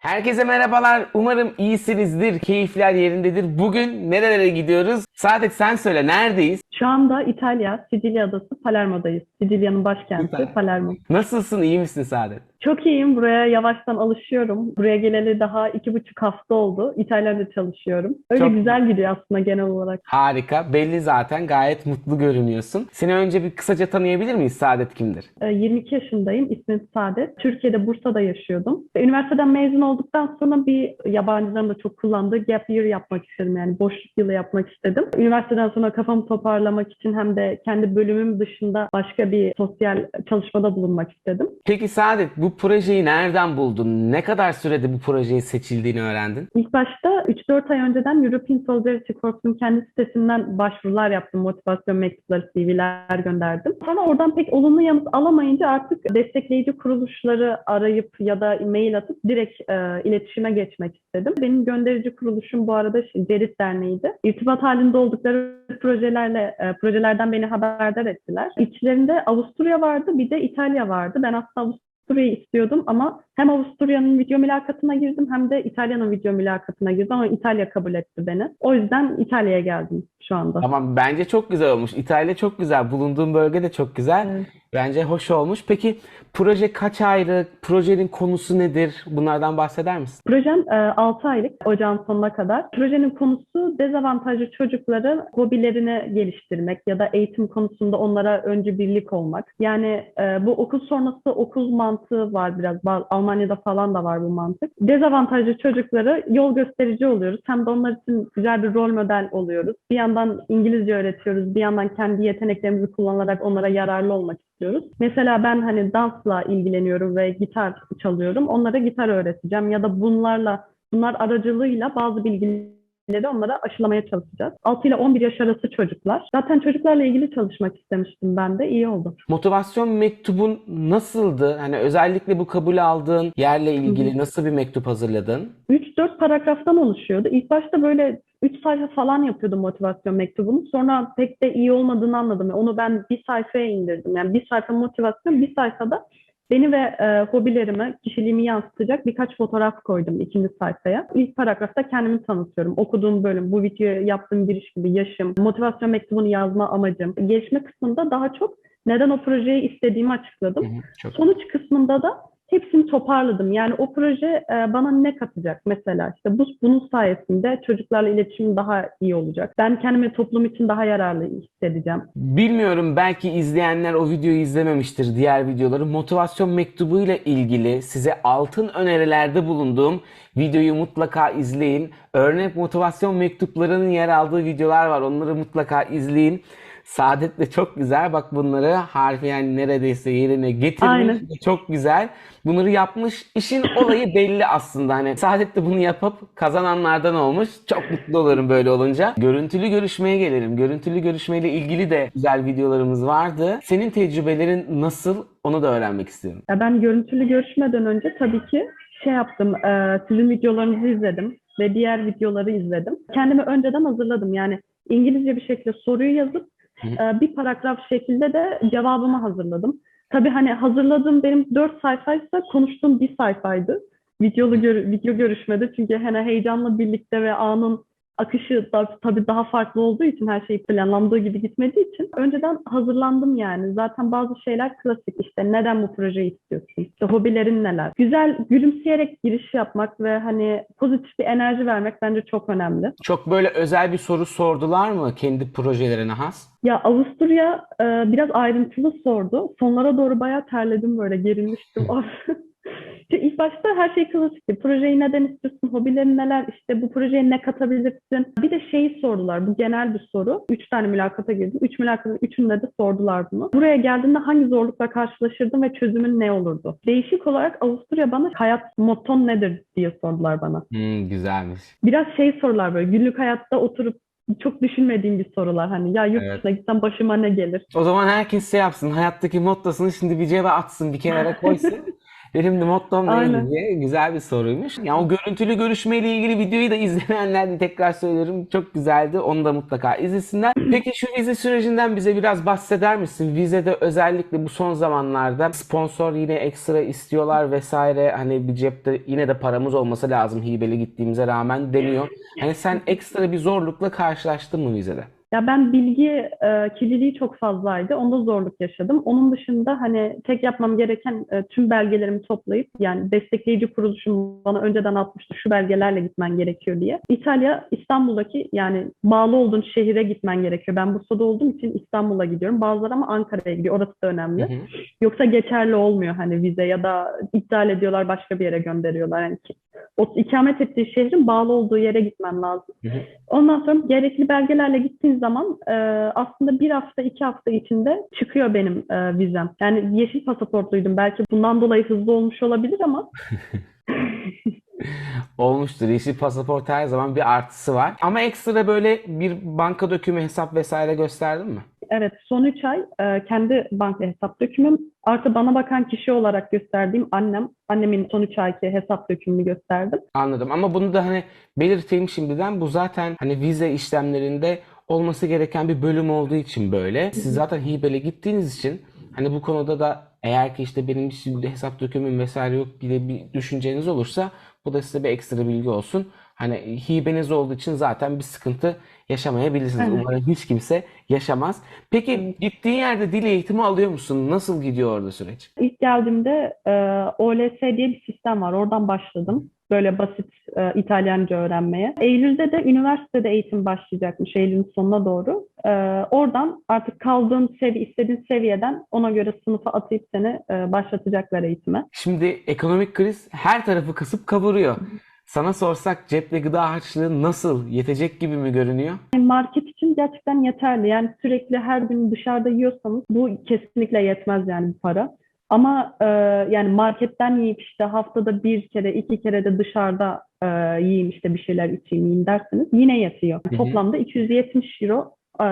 Herkese merhabalar. Umarım iyisinizdir, keyifler yerindedir. Bugün nerelere gidiyoruz? Saadet sen söyle, neredeyiz? Şu anda İtalya, Sicilya adası Palermo'dayız. Sicilya'nın başkenti Süper. Palermo. Nasılsın, iyi misin Saadet? Çok iyiyim. Buraya yavaştan alışıyorum. Buraya geleli daha iki buçuk hafta oldu. İtalyanca çalışıyorum. Öyle Çok- güzel gidiyor aslında genel olarak. Harika, belli zaten gayet mutlu görünüyorsun. Seni önce bir kısaca tanıyabilir miyiz? Saadet kimdir? Ee, 22 yaşındayım. İsmim Saadet. Türkiye'de Bursa'da yaşıyordum. Ve Üniversiteden mezun olduktan sonra bir yabancıların da çok kullandığı gap year yapmak istedim. Yani boşluk yılı yapmak istedim. Üniversiteden sonra kafamı toparlamak için hem de kendi bölümüm dışında başka bir sosyal çalışmada bulunmak istedim. Peki Saadet, bu projeyi nereden buldun? Ne kadar sürede bu projeye seçildiğini öğrendin? İlk başta 3-4 ay önceden European Solidarity Corps'un kendi sitesinden başvurular yaptım. Motivasyon mektupları, CV'ler gönderdim. Sonra oradan pek olumlu yanıt alamayınca artık destekleyici kuruluşları arayıp ya da mail atıp direkt e, iletişime geçmek istedim. Benim gönderici kuruluşum bu arada Cerit Derneği'ydi. İrtibat halinde oldukları projelerle e, projelerden beni haberdar ettiler. İçlerinde Avusturya vardı, bir de İtalya vardı. Ben aslında Avusturya'yı istiyordum ama hem Avusturya'nın video mülakatına girdim hem de İtalya'nın video mülakatına girdim ama İtalya kabul etti beni. O yüzden İtalya'ya geldim şu anda. Tamam, bence çok güzel olmuş. İtalya çok güzel, bulunduğun bölge de çok güzel. Evet. Bence hoş olmuş. Peki proje kaç aylık? Projenin konusu nedir? Bunlardan bahseder misin? Projem e, 6 aylık ocağın sonuna kadar. Projenin konusu dezavantajlı çocukların hobilerini geliştirmek ya da eğitim konusunda onlara öncü birlik olmak. Yani e, bu okul sonrası okul mantığı var biraz. Almanya'da falan da var bu mantık. Dezavantajlı çocuklara yol gösterici oluyoruz. Hem de onlar için güzel bir rol model oluyoruz. Bir yandan İngilizce öğretiyoruz. Bir yandan kendi yeteneklerimizi kullanarak onlara yararlı olmak istiyoruz. Mesela ben hani dansla ilgileniyorum ve gitar çalıyorum. Onlara gitar öğreteceğim ya da bunlarla bunlar aracılığıyla bazı bilgileri onlara aşılamaya çalışacağız. 6 ile 11 yaş arası çocuklar. Zaten çocuklarla ilgili çalışmak istemiştim ben de. iyi oldu. Motivasyon mektubun nasıldı? Hani özellikle bu kabul aldığın yerle ilgili nasıl bir mektup hazırladın? 3-4 paragraftan oluşuyordu. İlk başta böyle 3 sayfa falan yapıyordum motivasyon mektubunu. Sonra pek de iyi olmadığını anladım. Onu ben bir sayfaya indirdim. Yani bir sayfa motivasyon, bir sayfada beni ve e, hobilerimi, kişiliğimi yansıtacak birkaç fotoğraf koydum ikinci sayfaya. İlk paragrafta kendimi tanıtıyorum. Okuduğum bölüm, bu videoya yaptığım giriş gibi yaşım, motivasyon mektubunu yazma amacım. Gelişme kısmında daha çok neden o projeyi istediğimi açıkladım. Çok Sonuç kısmında da hepsini toparladım. Yani o proje e, bana ne katacak mesela işte bu bunun sayesinde çocuklarla iletişimim daha iyi olacak. Ben kendimi toplum için daha yararlı hissedeceğim. Bilmiyorum belki izleyenler o videoyu izlememiştir diğer videoları. Motivasyon mektubuyla ilgili size altın önerilerde bulunduğum videoyu mutlaka izleyin. Örnek motivasyon mektuplarının yer aldığı videolar var. Onları mutlaka izleyin. Saadet de çok güzel. Bak bunları harfiyen neredeyse yerine getirmiş. Aynen. Çok güzel. Bunları yapmış. İşin olayı belli aslında. Hani Saadet de bunu yapıp kazananlardan olmuş. Çok mutlu olurum böyle olunca. Görüntülü görüşmeye gelelim. Görüntülü görüşmeyle ilgili de güzel videolarımız vardı. Senin tecrübelerin nasıl? Onu da öğrenmek istiyorum. Ya ben görüntülü görüşmeden önce tabii ki şey yaptım, e, sizin videolarınızı izledim ve diğer videoları izledim. Kendimi önceden hazırladım. Yani İngilizce bir şekilde soruyu yazıp Hı. e, bir paragraf şekilde de cevabımı hazırladım. Tabii hani hazırladığım benim dört sayfaysa konuştuğum bir sayfaydı. Videolu gör- video görüşmede çünkü hani heyecanla birlikte ve anın akışı da tabii daha farklı olduğu için her şey planlandığı gibi gitmediği için önceden hazırlandım yani. Zaten bazı şeyler klasik işte neden bu projeyi istiyorsun? İşte hobilerin neler? Güzel gülümseyerek giriş yapmak ve hani pozitif bir enerji vermek bence çok önemli. Çok böyle özel bir soru sordular mı kendi projelerine has? Ya Avusturya e, biraz ayrıntılı sordu. Sonlara doğru bayağı terledim böyle gerilmiştim. İşte ilk başta her şey klasikti. Projeyi neden istiyorsun? Hobilerin neler? İşte bu projeye ne katabilirsin? Bir de şeyi sordular. Bu genel bir soru. Üç tane mülakata girdim. Üç mülakatın üçünde de sordular bunu. Buraya geldiğinde hangi zorlukla karşılaşırdın ve çözümün ne olurdu? Değişik olarak Avusturya bana hayat motton nedir diye sordular bana. Hmm, güzelmiş. Biraz şey sorular böyle günlük hayatta oturup çok düşünmediğim bir sorular. Hani ya yurt Evet. dışına gitsem başıma ne gelir? O zaman herkes şey yapsın. Hayattaki mottosunu şimdi bir cebe atsın, bir kenara koysun. Benim de mottom neydi diye güzel bir soruymuş. Ya o görüntülü görüşmeyle ilgili videoyu da izlemeyenler de tekrar söylerim. Çok güzeldi. Onu da mutlaka izlesinler. Peki şu vize sürecinden bize biraz bahseder misin? Vizede özellikle bu son zamanlarda sponsor yine ekstra istiyorlar vesaire. Hani bir cepte yine de paramız olması lazım hibeli gittiğimize rağmen deniyor. Hani sen ekstra bir zorlukla karşılaştın mı vizede? Ya ben bilgi e, kirliliği çok fazlaydı. Onda zorluk yaşadım. Onun dışında hani tek yapmam gereken e, tüm belgelerimi toplayıp yani destekleyici kuruluşum bana önceden atmıştı şu belgelerle gitmen gerekiyor diye. İtalya İstanbul'daki yani bağlı olduğun şehire gitmen gerekiyor. Ben Bursa'da olduğum için İstanbul'a gidiyorum. Bazıları ama Ankara'ya gidiyor. Orası da önemli. Hı hı. Yoksa geçerli olmuyor hani vize ya da iptal ediyorlar başka bir yere gönderiyorlar. Yani o ikamet ettiği şehrin bağlı olduğu yere gitmen lazım. Hı hı. Ondan sonra gerekli belgelerle gittiğin zaman e, aslında bir hafta iki hafta içinde çıkıyor benim e, vizem. Yani yeşil pasaportluydum. Belki bundan dolayı hızlı olmuş olabilir ama Olmuştur. Yeşil pasaport her zaman bir artısı var. Ama ekstra böyle bir banka dökümü hesap vesaire gösterdin mi? Evet son üç ay e, kendi banka hesap dökümüm artı bana bakan kişi olarak gösterdiğim annem. Annemin son üç ayki hesap dökümünü gösterdim. Anladım ama bunu da hani belirteyim şimdiden. Bu zaten hani vize işlemlerinde olması gereken bir bölüm olduğu için böyle. Siz zaten hibele gittiğiniz için hani bu konuda da eğer ki işte benim şimdi hesap dökümüm vesaire yok bir de bir düşünceniz olursa bu da size bir ekstra bilgi olsun. Hani hibeniz olduğu için zaten bir sıkıntı yaşamayabilirsiniz. Evet. Umarım hiç kimse yaşamaz. Peki gittiğin yerde dil eğitimi alıyor musun? Nasıl gidiyor orada süreç? İlk geldiğimde e, OLS diye bir sistem var. Oradan başladım. Böyle basit e, İtalyanca öğrenmeye. Eylül'de de üniversitede eğitim başlayacakmış Eylül'ün sonuna doğru. E, oradan artık kaldığın sevi istediğin seviyeden ona göre sınıfa atayıp seni e, başlatacaklar eğitime. Şimdi ekonomik kriz her tarafı kasıp kavuruyor. Sana sorsak cepte gıda harçlığı nasıl? Yetecek gibi mi görünüyor? Market için gerçekten yeterli. Yani sürekli her gün dışarıda yiyorsanız bu kesinlikle yetmez yani para. Ama e, yani marketten yiyip işte haftada bir kere iki kere de dışarıda e, yiyeyim işte bir şeyler içeyim yiyeyim derseniz yine yetiyor. hı. Toplamda 270 euro e,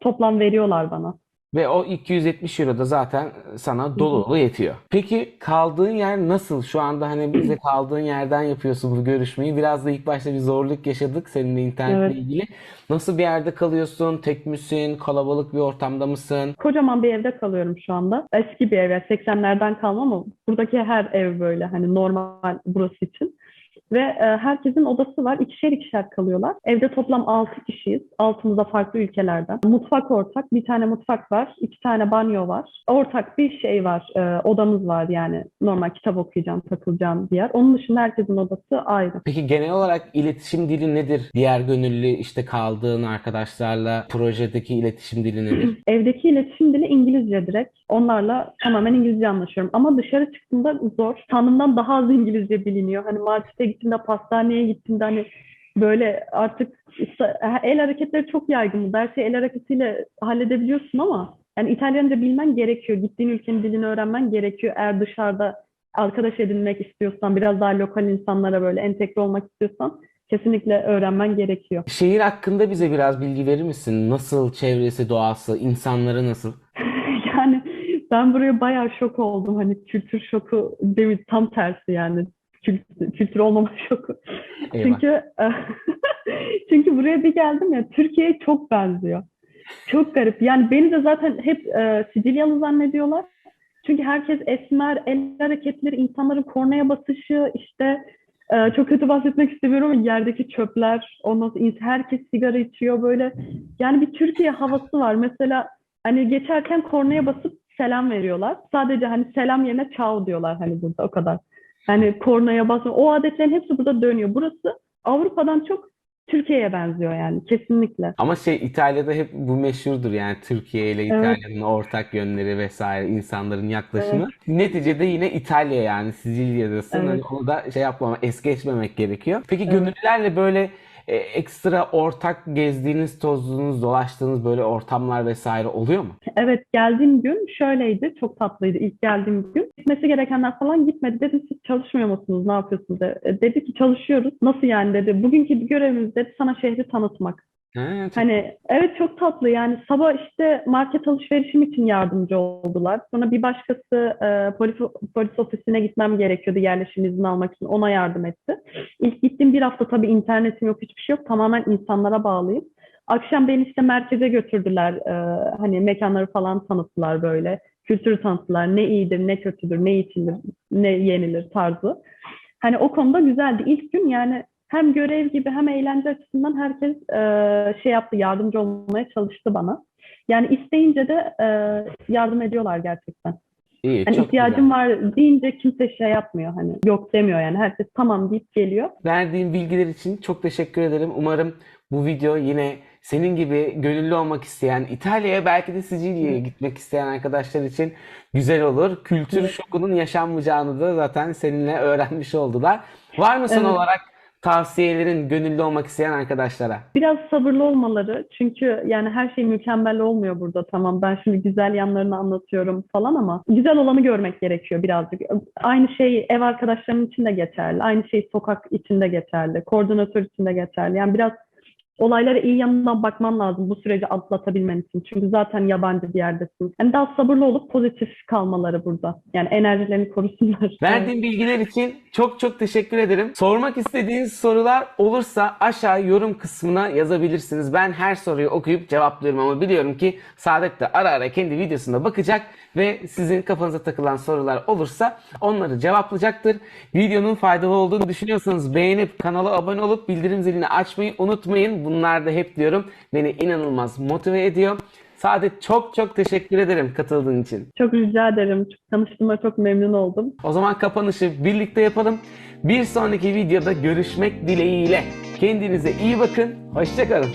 toplam veriyorlar bana. Ve o 270 euro da zaten sana dolu dolu yetiyor. Peki kaldığın yer nasıl? Şu anda hani bize kaldığın yerden yapıyorsun bu görüşmeyi. Biraz da ilk başta bir zorluk yaşadık seninle internetle Evet. ilgili. Nasıl bir yerde kalıyorsun? Tek misin? Kalabalık bir ortamda mısın? Kocaman bir evde kalıyorum şu anda. Eski bir ev, yani 80'lerden kalma ama buradaki her ev böyle hani normal burası için. Ve e, herkesin odası var. İkişer ikişer kalıyorlar. Evde toplam 6 kişiyiz. Altımızda farklı ülkelerden. Mutfak ortak. Bir tane mutfak var. iki tane banyo var. Ortak bir şey var. e, odamız var yani. Normal kitap okuyacağım, takılacağım bir yer. Onun dışında herkesin odası ayrı. Peki genel olarak iletişim dili nedir? Diğer gönüllü işte kaldığın arkadaşlarla projedeki iletişim dili nedir? Evdeki iletişim dili İngilizce direkt. Onlarla tamamen İngilizce anlaşıyorum. Ama dışarı çıktığımda zor. Sandığımdan daha az İngilizce biliniyor. Hani markete gittiğimde, pastaneye gittiğimde hani böyle artık el hareketleri çok yaygın. Her şeyi el hareketiyle halledebiliyorsun ama yani İtalyanca bilmen gerekiyor. Gittiğin ülkenin dilini öğrenmen gerekiyor. Eğer dışarıda arkadaş edinmek istiyorsan, biraz daha lokal insanlara böyle entegre olmak istiyorsan kesinlikle öğrenmen gerekiyor. Şehir hakkında bize biraz bilgi verir misin? Nasıl çevresi, doğası, insanları nasıl? Ben buraya bayağı şok oldum. Hani kültür şoku değil? Tam tersi yani. Kültür, kültür olmama şoku. Eyvah. Çünkü çünkü buraya bir geldim ya Türkiye'ye çok benziyor. Çok garip. Yani beni de zaten hep e, Sicilyalı zannediyorlar. Çünkü herkes esmer, el hareketleri, insanların kornaya basışı, işte e, çok kötü bahsetmek istemiyorum yerdeki çöpler, ondan sonra herkes sigara içiyor böyle. Yani bir Türkiye havası var. Mesela hani geçerken kornaya basıp selam veriyorlar. Sadece hani selam yerine çao diyorlar hani burada o kadar. Hani kornaya basma. O adetlerin hepsi burada dönüyor. Burası Avrupa'dan çok Türkiye'ye benziyor yani kesinlikle. Ama şey İtalya'da hep bu meşhurdur yani Türkiye ile Evet. İtalya'nın ortak yönleri vesaire insanların yaklaşımı. Neticede yine İtalya yani Sicilya'dasın. Evet. Hani onu da şey yapmama, es geçmemek gerekiyor. Peki Evet. gönüllülerle böyle e, ekstra ortak gezdiğiniz, tozduğunuz, dolaştığınız böyle ortamlar vesaire oluyor mu? Evet geldiğim gün şöyleydi. Çok tatlıydı ilk geldiğim gün. Gitmesi gerekenler falan gitmedi. Dedim siz çalışmıyor musunuz? Ne yapıyorsunuz? E, Dedi ki çalışıyoruz. Nasıl yani dedi. Bugünkü görevimiz dedi sana şehri tanıtmak. Ha, Hani evet çok tatlı yani sabah işte market alışverişim için yardımcı oldular. Sonra bir başkası e, polis, polis ofisine gitmem gerekiyordu yerleşim izni almak için ona yardım etti. İlk gittiğim bir hafta tabii internetim yok hiçbir şey yok tamamen insanlara bağlıyım. Akşam beni işte merkeze götürdüler e, hani mekanları falan tanıttılar böyle kültürü tanıttılar ne iyidir ne kötüdür ne içilir ne yenilir tarzı. Hani o konuda güzeldi. İlk gün yani hem görev gibi hem eğlence açısından herkes e, şey yaptı, yardımcı olmaya çalıştı bana. Yani isteyince de e, yardım ediyorlar gerçekten. iyi, çok ihtiyacım güzel. var deyince kimse şey yapmıyor hani yok demiyor yani herkes tamam deyip geliyor. Verdiğin bilgiler için çok teşekkür ederim. Umarım bu video yine senin gibi gönüllü olmak isteyen, İtalya'ya belki de Sicilya'ya gitmek isteyen arkadaşlar için güzel olur. Kültür şokunun yaşanmayacağını da zaten seninle öğrenmiş oldular. Var mı son Evet. olarak tavsiyelerin gönüllü olmak isteyen arkadaşlara? Biraz sabırlı olmaları çünkü yani her şey mükemmel olmuyor burada tamam ben şimdi güzel yanlarını anlatıyorum falan ama güzel olanı görmek gerekiyor birazcık. Aynı şey ev arkadaşlarım için de geçerli. Aynı şey sokak için de geçerli. Koordinatör için de geçerli. Yani biraz olaylara iyi yanından bakman lazım bu süreci atlatabilmen için. Çünkü zaten yabancı bir yerdesin. Yani daha sabırlı olup pozitif kalmaları burada. Yani enerjilerini korusunlar. Verdiğin bilgiler için çok çok teşekkür ederim. Sormak istediğiniz sorular olursa aşağı yorum kısmına yazabilirsiniz. Ben her soruyu okuyup cevaplıyorum ama biliyorum ki Saadet de ara ara kendi videosunda bakacak ve sizin kafanıza takılan sorular olursa onları cevaplayacaktır. Videonun faydalı olduğunu düşünüyorsanız beğenip kanala abone olup bildirim zilini açmayı unutmayın. Bunlar da hep diyorum beni inanılmaz motive ediyor. Saadet çok çok teşekkür ederim katıldığın için. Çok rica ederim. Tanıştığıma çok memnun oldum. O zaman kapanışı birlikte yapalım. Bir sonraki videoda görüşmek dileğiyle. Kendinize iyi bakın. Hoşçakalın.